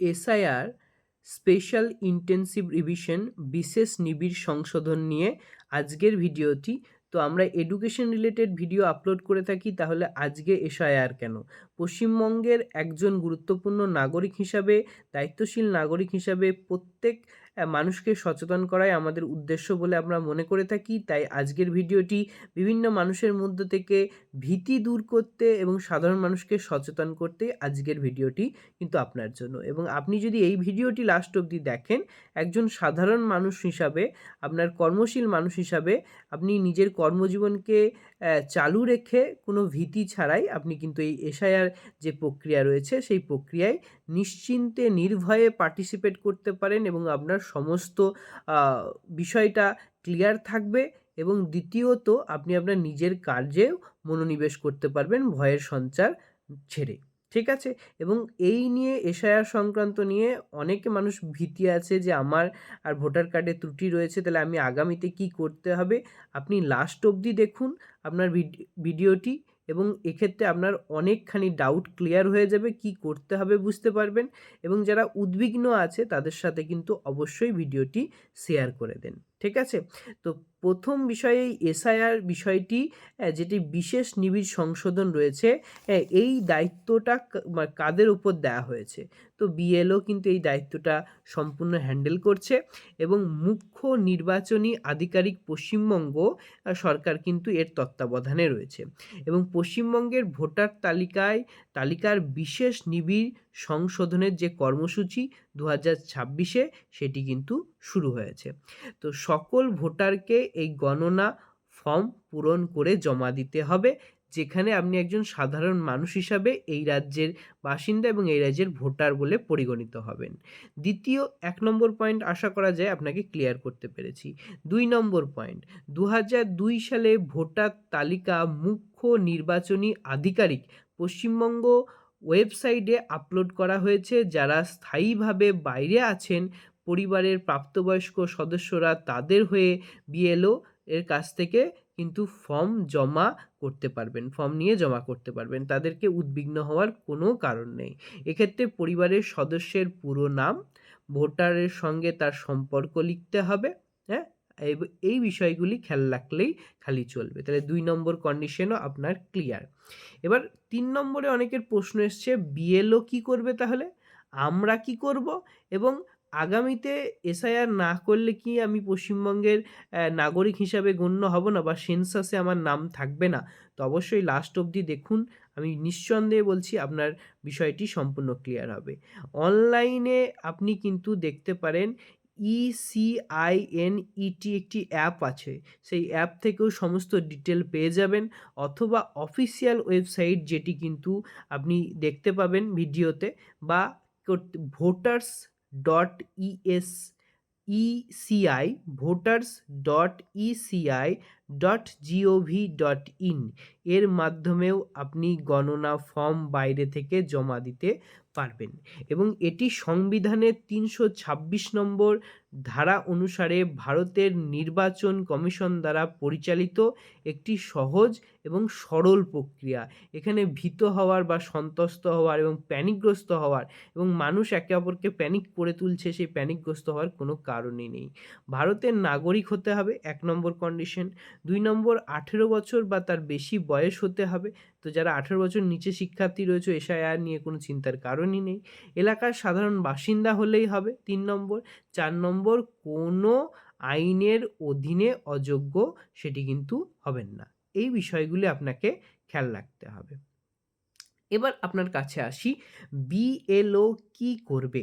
SIR special intensive revision বিশেষ নিবিড় সংশোধন নিয়ে আজকের ভিডিওটি। তো আমরা এডুকেশন রিলেটেড ভিডিও আপলোড করে থাকি, তাহলে আজকে এসআইআর কেন? পশ্চিমবঙ্গের একজন গুরুত্বপূর্ণ নাগরিক হিসাবে, দায়িত্বশীল নাগরিক হিসাবে প্রত্যেক মানুষকে সচেতন করাই আমাদের উদ্দেশ্য বলে আমরা মনে করে থাকি। তাই আজকের ভিডিওটি বিভিন্ন মানুষের মধ্য থেকে ভীতি দূর করতে এবং সাধারণ মানুষকে সচেতন করতে আজকের ভিডিওটি কিন্তু আপনার জন্য। এবং আপনি যদি এই ভিডিওটি লাস্ট অবধি দেখেন, একজন সাধারণ মানুষ হিসাবে, আপনার কর্মশীল মানুষ হিসাবে আপনি নিজের কর্মজীবনকে চালু রেখে কোনো ভীতি ছাড়াই আপনি কিন্তু এই এসআইআর যে প্রক্রিয়া রয়েছে, সেই প্রক্রিয়ায় নিশ্চিন্তে, নির্ভয়ে পার্টিসিপেট করতে পারেন এবং আপনার সমস্ত বিষয়টা ক্লিয়ার থাকবে এবং দ্বিতীয়ত আপনি আপনার নিজের কার্যেও মনোনিবেশ করতে পারবেন ভয়ের সঞ্চার ছেড়ে। ঠিক আছে? এবং এই নিয়ে এসআইআর সংক্রান্ত নিয়ে অনেকে মানুষ ভীতি আছে যে আমার আর ভোটার কার্ডে ত্রুটি রয়েছে, তাহলে আমি আগামীতে কি করতে হবে? আপনি লাস্ট অবধি দেখুন আপনার ভিড- ভিডিওটি এবং এক্ষেত্রে আপনার অনেকখানি ডাউট ক্লিয়ার হয়ে যাবে কি করতে হবে বুঝতে পারবেন? এবং যারা উদ্বিগ্ন আছে তাদের সাথে কিন্তু অবশ্যই ভিডিওটি শেয়ার করে দেন, ঠিক আছে? তো প্রথম বিষয়ে এসআইআর বিষয়টি যেটি বিশেষ নিবিড় সংশোধন রয়েছে এই দায়িত্বটা কাদের উপর দেওয়া হয়েছে? তো বিএলও কিন্তু এই দায়িত্বটা সম্পূর্ণ হ্যান্ডেল করছে এবং মুখ্য নির্বাচনী আধিকারিক পশ্চিমবঙ্গ সরকার কিন্তু এর তত্ত্বাবধানে রয়েছে এবং পশ্চিমবঙ্গের ভোটার তালিকায়, তালিকার বিশেষ নিবিড় সংশোধনের যে কর্মসূচি দু হাজার ছাব্বিশে, সেটি কিন্তু শুরু হয়েছে। তো সকল ভোটারকে এই গণনা ফর্ম পূরণ করে জমা দিতে হবে। যেখানে আপনি একজন সাধারণ মানুষ হিসাবে এই রাজ্যের বাসিন্দা এবং এই রাজ্যের ভোটার বলে পরিগণিত হবেন। দ্বিতীয়, এক নম্বর পয়েন্ট আশা করা যায় আপনাকে ক্লিয়ার করতে পেরেছি। দুই নম্বর পয়েন্ট দু দুই সালে ভোটার তালিকা মুখ্য নির্বাচনী আধিকারিক পশ্চিমবঙ্গ ওয়েবসাইটে আপলোড করা হয়েছে। যারা স্থায়ীভাবে বাইরে আছেন পরিবারের প্রাপ্তবয়স্ক সদস্যরা তাদের হয়ে বিএলও এর কাছ থেকে কিন্তু ফর্ম জমা করতে পারবেন, ফর্ম নিয়ে জমা করতে পারবেন। তাদেরকে উদ্বিগ্ন হওয়ার কোনো কারণ নেই। এক্ষেত্রে পরিবারের সদস্যের পুরো নাম, ভোটারের সঙ্গে তার সম্পর্ক লিখতে হবে হ্যাঁ? এই- বিষয়গুলি খেয়াল রাখলেই খালি চলবে। তাহলে দুই নম্বর কন্ডিশনও আপনার ক্লিয়ার এবার তিন নম্বরে অনেকের প্রশ্ন এসছে, বিএলও কি করবে তাহলে? আমরা কি করব? এবং আগামীতে এসআইআর না করলে কি আমি পশ্চিমবঙ্গের নাগরিক হিসাবে গণ্য হব না বা সেন্সাসে আমার নাম থাকবে না? তো অবশ্যই লাস্ট অবধি দেখুন। আমি নিঃসন্দেহে বলছি আপনার বিষয়টি সম্পূর্ণ ক্লিয়ার হবে। অনলাইনে আপনি কিন্তু দেখতে পারেন E ইসিআইএনইটি একটি অ্যাপ আছে। সেই অ্যাপ থেকেও সমস্ত ডিটেল পেয়ে যাবেন অথবা অফিসিয়াল ওয়েবসাইট যেটি কিন্তু আপনি দেখতে পাবেন ভিডিওতে বা voters dot ES ECI voters dot ECI dot GOV dot in এর মাধ্যমেও আপনি গণনা ফর্ম বাইরে থেকে জমা দিতে পারবেন। এবং এটি সংবিধানের তিনশো ছাব্বিশ নম্বর ধারা অনুসারে ভারতের নির্বাচন কমিশন দ্বারা পরিচালিত একটি সহজ এবং সরল প্রক্রিয়া। এখানে ভীত হওয়ার বা সন্তস্ত হওয়ার এবং প্যানিকগ্রস্ত হওয়ার এবং মানুষ একে অপরকে প্যানিক করে তুলছে সেই প্যানিকগ্রস্ত হওয়ার কোনো কারণই নেই। ভারতের নাগরিক হতে হবে, এক নম্বর কন্ডিশন দুই নম্বর, আঠেরো বছর বা তার বেশি বয়স হতে হবে। তো যারা আঠেরো বছর নিচে শিক্ষার্থী রয়েছে, এসআইআর নিয়ে কোনো চিন্তার কারণই নেই। এলাকার সাধারণ বাসিন্দা হলেই হবে, তিন নম্বর। চার নম্বর কোনো আইনের অধীনে অযোগ্য সেটি কিন্তু হবেন না। এই বিষয়গুলি আপনাকে খেয়াল রাখতে হবে। এবার আপনার কাছে আসি বিএলও কি করবে?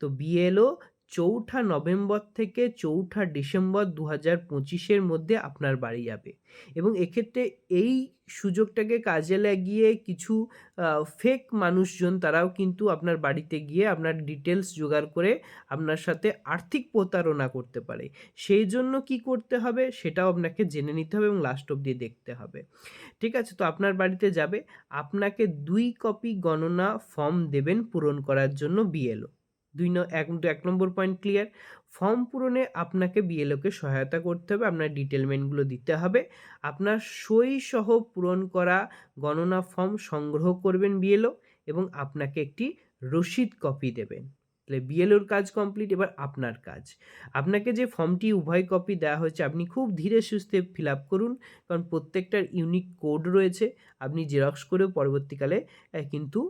তো বিএলও চৌঠা নভেম্বর থেকে চৌঠা ডিসেম্বর দু হাজার পঁচিশের মধ্যে আপনার বাড়ি যাবে। এবং এক্ষেত্রে এই সুযোগটাকে কাজে লাগিয়ে কিছু ফেক মানুষজন তারাও কিন্তু আপনার বাড়িতে গিয়ে আপনার ডিটেলস জোগাড় করে আপনার সাথে আর্থিক প্রতারণা করতে পারে। সেই জন্য কি করতে হবে সেটাও আপনাকে জেনে নিতে হবে এবং লাস্ট অবধি দেখতে হবে। ঠিক আছে, তো আপনার বাড়িতে যাবে, আপনাকে দুই কপি গণনা ফর্ম দেবেন পূরণ করার জন্য বিএলও দুই ন, এক এক নম্বর পয়েন্ট ক্লিয়ার ফর্ম পূরণে আপনাকে বিএলওকে সহায়তা করতে হবে, আপনার ডিটেলমেন্টগুলো দিতে হবে। আপনার সই সহ পূরণ করা গণনা ফর্ম সংগ্রহ করবেন বিএলও এবং আপনাকে একটি রসিদ কপি দেবেন। তাহলে বিএলওর কাজ কমপ্লিট এবার আপনার কাজ। আপনাকে যে ফর্মটি উভয় কপি দেওয়া হয়েছে, আপনি খুব ধীরে সুস্থে ফিল আপ করুন, কারণ প্রত্যেকটার ইউনিক কোড রয়েছে, আপনি জেরক্স করেও পরবর্তীকালে কিন্তু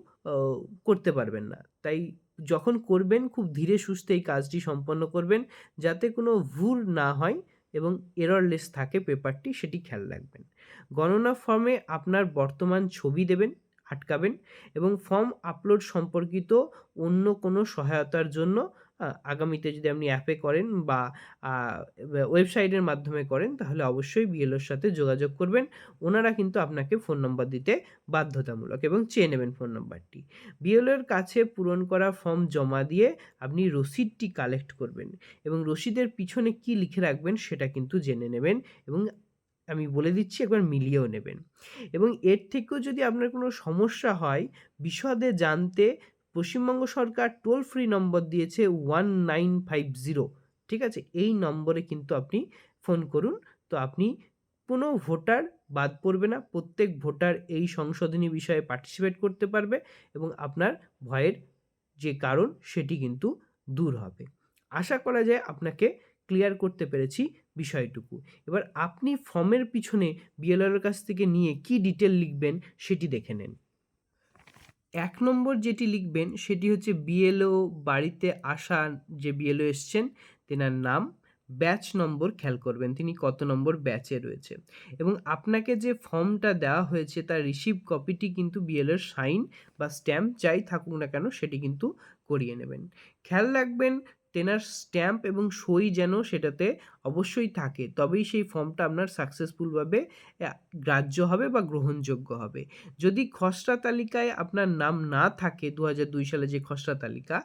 করতে পারবেন না। তাই যখন করবেন, খুব ধীরে সুস্থে এই কাজটি সম্পন্ন করবেন, যাতে কোনো ভুল না হয় এবং এররলেস থাকে পেপারটি সেটি খেয়াল রাখবেন। গণনা ফর্মে আপনার বর্তমান ছবি দেবেন আটকাবেন এবং ফর্ম আপলোড সম্পর্কিত অন্য কোনো সহায়তার জন্য আগামীতে যদি আপনি অ্যাপে করেন বা ওয়েবসাইটের মাধ্যমে করেন, তাহলে অবশ্যই বিএলওর সাথে যোগাযোগ করবেন। ওনারা কিন্তু আপনাকে ফোন নম্বর দিতে বাধ্যতামূলক এবং চেয়ে নেবেন ফোন নম্বরটি। বিএলওর কাছে পূরণ করা ফর্ম জমা দিয়ে আপনি রসিদটি কালেক্ট করবেন এবং রসিদের পিছনে কি লিখে রাখবেন সেটা কিন্তু জেনে নেবেন এবং আমি বলে দিচ্ছি একবার মিলিয়েও নেবেন। এবং এর থেকেও যদি আপনার কোনো সমস্যা হয়, বিশদে জানতে পশ্চিমবঙ্গ সরকার টোল ফ্রি নম্বর দিয়েছে ওয়ান নাইন ফাইভ জিরো ঠিক আছে? এই নম্বরে কিন্তু আপনি ফোন করুন। তো আপনি কোনো ভোটার বাদ পড়বে না। প্রত্যেক ভোটার এই সংশোধনী বিষয়ে পার্টিসিপেট করতে পারবে এবং আপনার ভয়ের যে কারণ, সেটি কিন্তু দূর হবে। আশা করা যায় আপনাকে ক্লিয়ার করতে পেরেছি বিষয়টুকু। এবার আপনি ফর্মের পিছনে বিএলআর কাছ থেকে নিয়ে কি ডিটেল লিখবেন সেটি দেখে নেন। এক নম্বর যেটি লিখবেন সেটি হচ্ছে বিএলও বাড়িতে আসা যে বিএলও এসছেন, তেনার নাম ব্যাচ নম্বর খেয়াল করবেন, তিনি কত নম্বর ব্যাচে রয়েছে। এবং আপনাকে যে ফর্মটা দেওয়া হয়েছে তার রিসিভ কপিটি কিন্তু বিএলওর সাইন বা স্ট্যাম্প যাই থাকুক না কেন সেটি কিন্তু করিয়ে নেবেন। খেয়াল রাখবেন তেনার স্ট্যাম্প এবং সই যেন সেটাতে অবশ্যই থাকে। তবেই সেই ফর্মটা আপনার সাকসেসফুলভাবে গ্রাহ্য হবে বা গ্রহণযোগ্য হবে। যদি খসড়া তালিকায় আপনার নাম না থাকে দু দুই সালে যে খসড়া তালিকা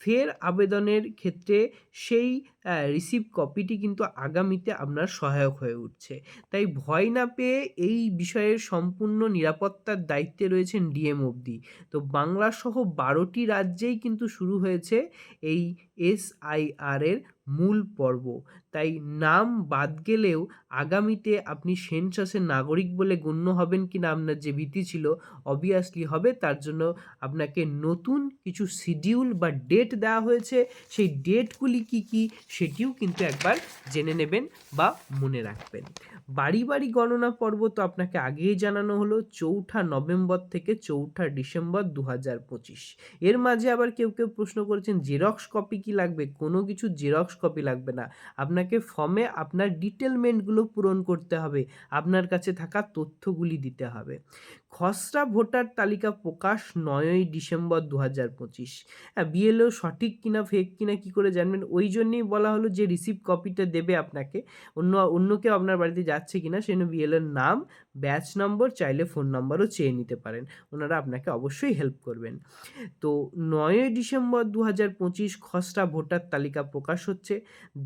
ফের আবেদনের ক্ষেত্রে সেই রিসিভ কপিটি কিন্তু আগামীতে আপনার সহায়ক হয়ে উঠছে। তাই ভয় না পেয়ে এই বিষয়ের সম্পূর্ণ নিরাপত্তার দায়িত্বে রয়েছেন ডিএম অবধি। তো বাংলা সহ বারোটি রাজ্যেই কিন্তু শুরু হয়েছে এই এসআইআর এর মূল পর্ব। তাই নাম বাদ গেলেও আগামীতে আপনি সেন্সাসের নাগরিক বলে গণ্য হবেন কি না আপনার যে ভীতি ছিল অবভিয়াসলি হবে। তার জন্য আপনাকে নতুন কিছু শিডিউল বা ডেট দেওয়া হয়েছে। সেই ডেটগুলি কি কি সেটিও কিন্তু একবার জেনে নেবেন বা মনে রাখবেন। বাড়ি বাড়ি গণনা পর্ব তো আপনাকে আগেই জানানো হলো, চৌঠা নভেম্বর থেকে চৌঠা ডিসেম্বর দু হাজার পঁচিশ। এর মাঝে আবার কেউ কেউ প্রশ্ন করেছেন জেরক্স কপি কি লাগবে? কোনো কিছু জেরক্স কপি লাগবে না। আপনাকে ফর্মে আপনার ডিটেলমেন্টগুলো পূরণ করতে হবে, আপনার কাছে থাকা তথ্যগুলি দিতে হবে। খসড়া ভোটার তালিকা প্রকাশ নয়ই ডিসেম্বর দু হাজার পঁচিশ। হ্যাঁ বিএলও সঠিক কিনা ফেক কিনা, কি করে জানবেন? ওই জন্যেই বলা হলো যে রিসিভ কপিটা দেবে আপনাকে। অন্য অন্য কেউ আপনার বাড়িতে যাচ্ছে কিনা সেজন্য বিএলওর নাম ব্যাচ নম্বর চাইলে ফোন নম্বরও চেয়ে নিতে পারেন। ওনারা আপনাকে অবশ্যই হেল্প করবেন। তো নয়ই ডিসেম্বর দু হাজার পঁচিশ খসড়া ভোটার তালিকা প্রকাশ হচ্ছে।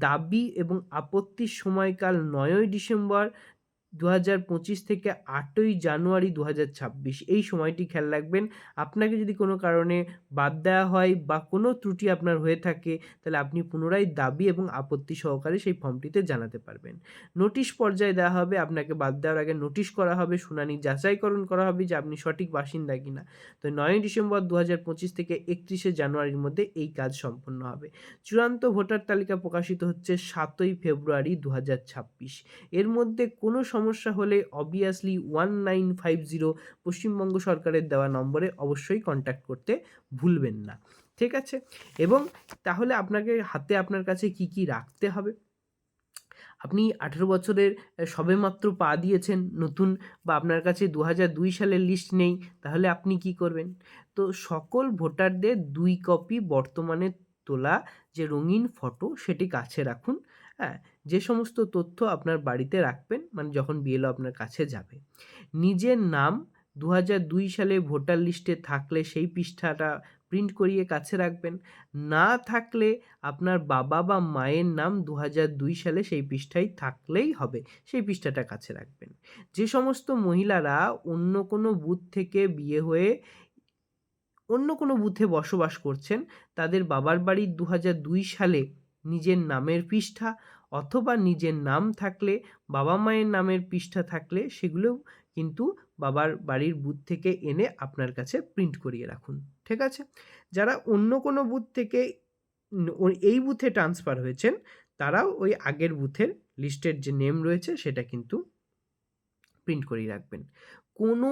দাবি এবং আপত্তির সময়কাল নয়ই ডিসেম্বর দু হাজার পঁচিশ থেকে আটই জানুয়ারি দু হাজার ছাব্বিশ। এই সময়টি খেয়াল রাখবেন, আপনাকে যদি কোনো কারণে বাদ দেওয়া হয় বা কোনো ত্রুটি আপনার হয়ে থাকে, তাহলে আপনি পুনরায় দাবি এবং আপত্তি সহকারে সেই ফর্মটিতে জানাতে পারবেন। নোটিশ পর্যায়ে দেওয়া হবে, আপনাকে বাদ দেওয়ার আগে নোটিশ করা হবে, শুনানি যাচাইকরণ করা হবে যে আপনি সঠিক বাসিন্দা কিনা। তো নয়ই ডিসেম্বর দু হাজার পঁচিশ থেকে একত্রিশে জানুয়ারির মধ্যে এই কাজ সম্পন্ন হবে। চূড়ান্ত ভোটার তালিকা প্রকাশিত হচ্ছে সাতই ফেব্রুয়ারি দু হাজার ছাব্বিশ। এর মধ্যে কোনো সমস্যা হলে obviously one nine five zero Paschimbanga সরকারের দেওয়া নম্বরে অবশ্যই কন্ট্যাক্ট করতে ভুলবেন না। ঠিক আছে? এবং তাহলে আপনাকে হাতে আপনার কাছে কি কি রাখতে হবে? আপনি আঠেরো বছরের সবেমাত্র পা দিয়েছেন, নতুন বা আপনার কাছে দু দুই সালের লিস্ট নেই, তাহলে আপনি কি করবেন? তো সকল ভোটারদের দুই কপি বর্তমানে তোলা যে রঙিন ফটো সেটি কাছে রাখুন হ্যাঁ? যে সমস্ত তথ্য আপনার বাড়িতে রাখবেন মানে যখন বিএলও আপনার কাছে যাবে। নিজের নাম দু দুই সালে ভোটার লিস্টে থাকলে সেই পৃষ্ঠাটা প্রিন্ট করিয়ে কাছে রাখবেন। না থাকলে আপনার বাবা বা মায়ের নাম দু দুই সালে সেই পৃষ্ঠায় থাকলেই হবে, সেই পৃষ্ঠাটা কাছে রাখবেন। যে সমস্ত মহিলারা অন্য কোনো বুথ থেকে বিয়ে হয়ে অন্য কোনো বুথে বসবাস করছেন, তাদের বাবার বাড়ির দু দুই সালে নিজের নামের পৃষ্ঠা অথবা নিজের নাম থাকলে, বাবা মায়ের নামের পৃষ্ঠা থাকলে সেগুলো কিন্তু বাবার বাড়ির বুথ থেকে এনে আপনার কাছে প্রিন্ট করিয়ে রাখুন, ঠিক আছে? যারা অন্য কোনো বুথ থেকে এই বুথে ট্রান্সফার হয়েছেন, তারাও ওই আগের বুথের লিস্টের যে নেম রয়েছে সেটা কিন্তু প্রিন্ট করিয়ে রাখবেন। কোনো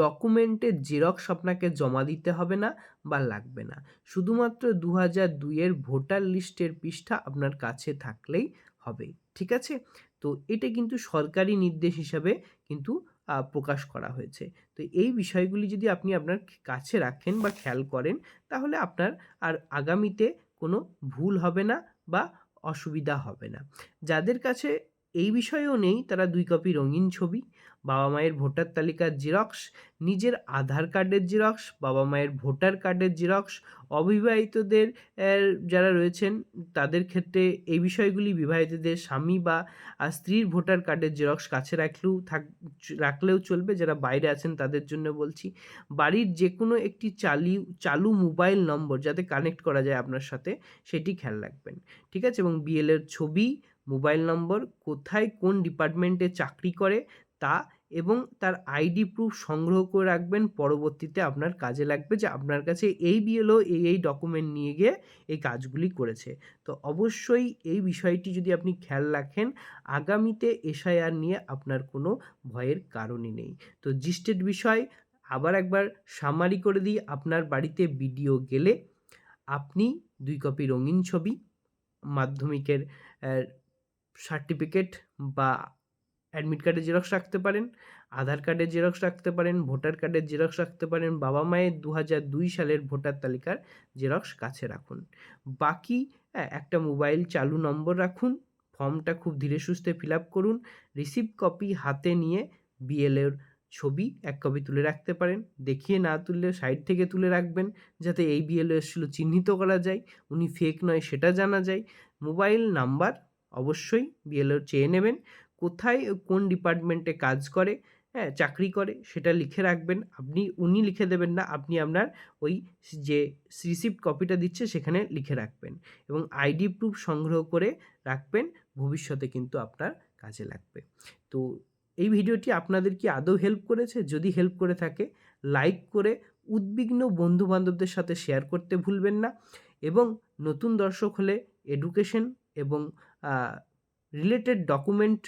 ডকুমেন্টের জেরক্স আপনাকে জমা দিতে হবে না বা লাগবে না। শুধুমাত্র দু হাজার দুইয়ের ভোটার লিস্টের পৃষ্ঠা আপনার কাছে থাকলেই হবে, ঠিক আছে? তো এটা কিন্তু সরকারি নির্দেশ হিসাবে কিন্তু প্রকাশ করা হয়েছে। তো এই বিষয়গুলি যদি আপনি আপনার কাছে রাখেন বা খেয়াল করেন, তাহলে আপনার আর আগামীতে কোনো ভুল হবে না বা অসুবিধা হবে না। যাদের কাছে এই বিষয়েও নেই, তারা দুই কপি রঙিন ছবি বাবা মায়ের ভোটার তালিকার জেরক্স নিজের আধার কার্ডের জেরক্স বাবা মায়ের ভোটার কার্ডের জেরক্স অবিবাহিতদের যারা রয়েছেন, তাদের ক্ষেত্রে এই বিষয়গুলি বিবাহিতদের স্বামী বা স্ত্রীর ভোটার কার্ডের জেরক্স কাছে রাখলেও, থাক, রাখলেও চলবে। যারা বাইরে আছেন, তাদের জন্য বলছি, বাড়ির যে কোনো একটি চালি, চালু মোবাইল নম্বর যাতে কানেক্ট করা যায় আপনার সাথে, সেটি খেয়াল রাখবেন। ঠিক আছে? এবং বিএলের ছবি, মোবাইল নম্বর, কোথায় কোন ডিপার্টমেন্টে চাকরি করে, তা এবং তার আইডি প্রুফ সংগ্রহ করে রাখবেন। পরবর্তীতে আপনার কাজে লাগবে যে আপনার কাছে এই বিএলও এই এই ডকুমেন্ট নিয়ে গিয়ে এই কাজগুলি করেছে। তো অবশ্যই এই বিষয়টি যদি আপনি খেয়াল রাখেন, আগামীতে এসআইআর নিয়ে আপনার কোনো ভয়ের কারণই নেই। তো জিস্টেড বিষয়, আবার একবার সামারি করে দিই, আপনার বাড়িতে ভিডিও গেলে আপনি দুই কপি রঙিন ছবি, মাধ্যমিকের সার্টিফিকেট বা অ্যাডমিট কার্ডের জেরক্স রাখতে পারেন আধার কার্ডের জেরক্স রাখতে পারেন ভোটার কার্ডের জেরক্স রাখতে পারেন বাবা মায়ের দু দুই সালের ভোটার তালিকার জেরক্স কাছে রাখুন। বাকি হ্যাঁ, একটা মোবাইল চালু নম্বর রাখুন ফর্মটা খুব ধীরে সুস্থে ফিল আপ করুন রিসিভ কপি হাতে নিয়ে বিএলের ছবি এক কপি তুলে রাখতে পারেন দেখিয়ে না তুললে সাইড থেকে তুলে রাখবেন যাতে এই বিএলও এসেছিল চিহ্নিত করা যায় উনি ফেক নয় সেটা জানা যায়। মোবাইল নাম্বার অবশ্যই বিএলও চেয়ে নেবেন কোথায়, কোন ডিপার্টমেন্টে কাজ করে হ্যাঁ চাকরি করে, সেটা লিখে রাখবেন। আপনি, উনি লিখে দেবেন না, আপনি আপনার ওই যে রিসিপ্ট কপিটা দিচ্ছে, সেখানে লিখে রাখবেন এবং আইডি প্রুফ সংগ্রহ করে রাখবেন, ভবিষ্যতে কিন্তু আপনার কাজে লাগবে। তো এই ভিডিওটি আপনাদের কি আদৌ হেল্প করেছে? যদি হেল্প করে থাকে, লাইক করে উদ্বিগ্ন বন্ধু বান্ধবদের সাথে শেয়ার করতে ভুলবেন না এবং নতুন দর্শক হলে এডুকেশন এবং রিলেটেড ডকুমেন্ট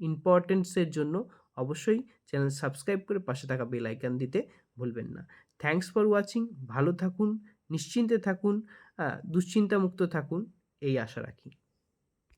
ইম্পর্টেন্সের জন্য অবশ্যই চ্যানেল সাবস্ক্রাইব করে পাশে থাকা বেল আইকন দিতে ভুলবেন না। থ্যাঙ্কস ফর ওয়াচিং ভালো থাকুন, নিশ্চিন্তে থাকুন দুশ্চিন্তামুক্ত থাকুন, এই আশা রাখি।